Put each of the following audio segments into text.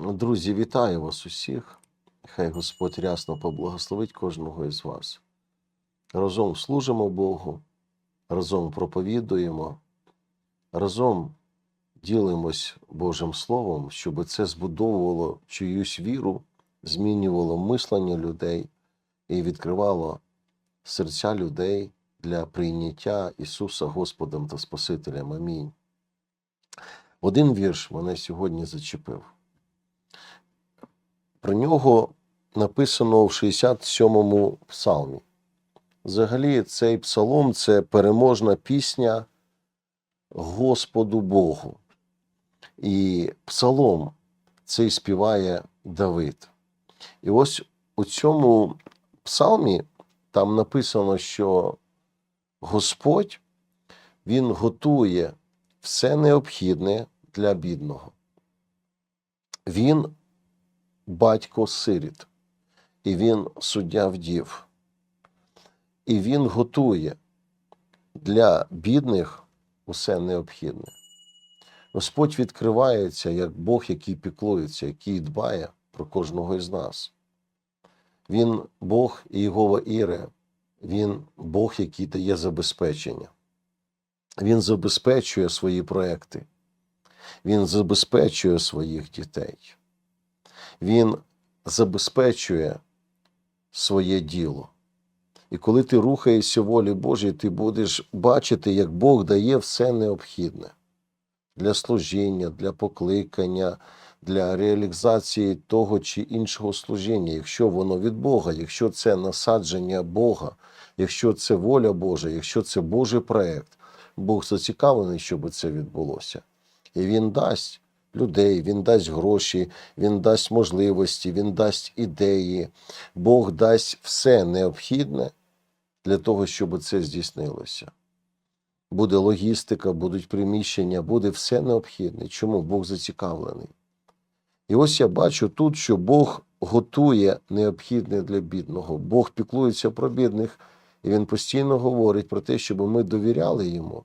Друзі, вітаю вас усіх. Хай Господь рясно поблагословить кожного із вас. Разом служимо Богу, разом проповідуємо, разом ділимось Божим Словом, щоб це збудовувало чиюсь віру, змінювало мислення людей і відкривало серця людей для прийняття Ісуса Господом та Спасителем. Амінь. Один вірш мене сьогодні зачепив. Про нього написано в 67-му псалмі. Взагалі, цей псалом це переможна пісня Господу Богу. І псалом цей співає Давид. І ось у цьому псалмі там написано, що Господь Він готує все необхідне для бідного. Він батько сиріт, і він суддя вдів. І він готує для бідних усе необхідне. Господь відкривається як Бог, який піклується, який дбає про кожного із нас. Він Бог Єгова Іре, Він Бог, який дає забезпечення. Він забезпечує свої проекти, Він забезпечує своїх дітей. Він забезпечує своє діло. І коли ти рухаєшся волі Божій, ти будеш бачити, як Бог дає все необхідне для служіння, для покликання, для реалізації того чи іншого служіння, якщо воно від Бога, якщо це насадження Бога, якщо це воля Божа, якщо це Божий проект, Бог зацікавлений, щоб це відбулося. І Він дасть людей, Він дасть гроші, Він дасть можливості, Він дасть ідеї. Бог дасть все необхідне для того, щоб це здійснилося. Буде логістика, будуть приміщення, буде все необхідне. Чому Бог зацікавлений? І ось я бачу тут, що Бог готує необхідне для бідного. Бог піклується про бідних, і Він постійно говорить про те, щоб ми довіряли йому.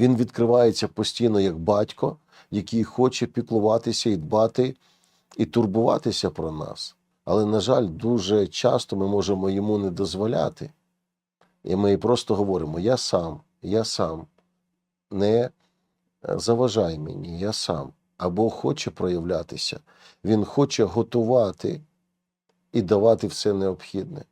Він відкривається постійно як батько, який хоче піклуватися і дбати, і турбуватися про нас. Але, на жаль, дуже часто ми можемо йому не дозволяти. І ми просто говоримо: я сам, я сам, не е, заважай мені, я сам. А Бог хоче проявлятися, Він хоче готувати і давати все необхідне.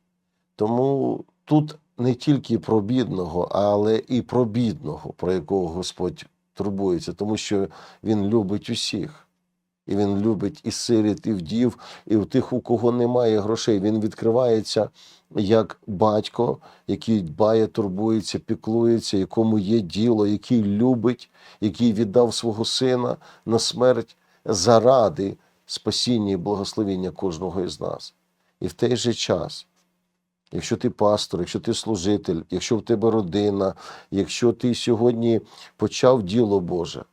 Тому тут не тільки про бідного, але і про бідного, про якого Господь турбується, тому що Він любить усіх. І він любить і сиріт, і вдів, і в тих, у кого немає грошей. Він відкривається як батько, який дбає, турбується, піклується, якому є діло, який любить, який віддав свого сина на смерть заради спасіння і благословення кожного із нас. І в той же час, якщо ти пастор, якщо ти служитель, якщо в тебе родина, якщо ти сьогодні почав діло Боже.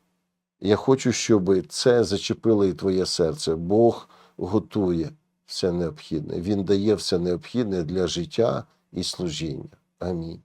Я хочу, щоб це зачепило і твоє серце. Бог готує все необхідне. Він дає все необхідне для життя і служіння. Амінь.